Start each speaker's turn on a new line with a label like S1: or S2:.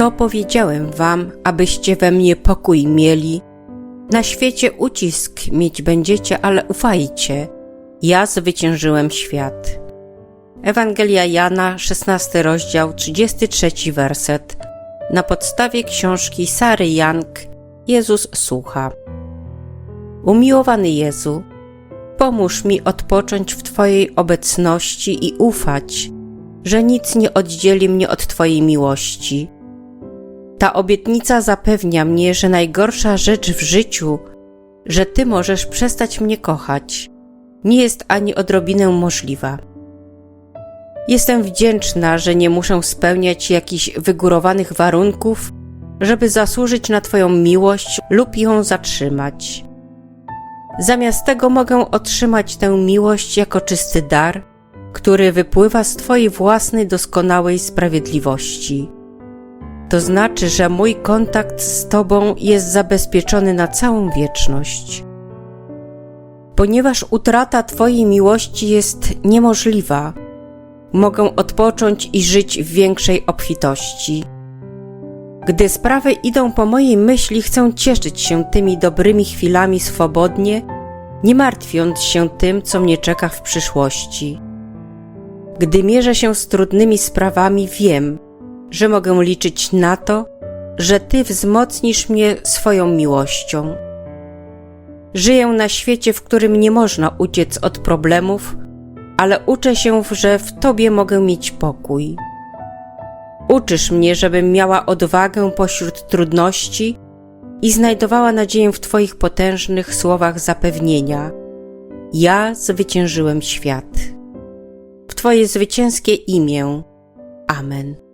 S1: To powiedziałem wam, abyście we mnie pokój mieli. Na świecie ucisk mieć będziecie, ale ufajcie. Ja zwyciężyłem świat. Ewangelia Jana, 16 rozdział, 33 werset. Na podstawie książki Sary Young Jezus słucha. Umiłowany Jezu, pomóż mi odpocząć w Twojej obecności i ufać, że nic nie oddzieli mnie od Twojej miłości. Ta obietnica zapewnia mnie, że najgorsza rzecz w życiu, że Ty możesz przestać mnie kochać, nie jest ani odrobinę możliwa. Jestem wdzięczna, że nie muszę spełniać jakichś wygórowanych warunków, żeby zasłużyć na Twoją miłość lub ją zatrzymać. Zamiast tego mogę otrzymać tę miłość jako czysty dar, który wypływa z Twojej własnej doskonałej sprawiedliwości. To znaczy, że mój kontakt z Tobą jest zabezpieczony na całą wieczność. Ponieważ utrata Twojej miłości jest niemożliwa, mogę odpocząć i żyć w większej obfitości. Gdy sprawy idą po mojej myśli, chcę cieszyć się tymi dobrymi chwilami swobodnie, nie martwiąc się tym, co mnie czeka w przyszłości. Gdy mierzę się z trudnymi sprawami, wiem, że mogę liczyć na to, że Ty wzmocnisz mnie swoją miłością. Żyję na świecie, w którym nie można uciec od problemów, ale uczę się, że w Tobie mogę mieć pokój. Uczysz mnie, żebym miała odwagę pośród trudności i znajdowała nadzieję w Twoich potężnych słowach zapewnienia. Ja zwyciężyłem świat. W Twoje zwycięskie imię. Amen.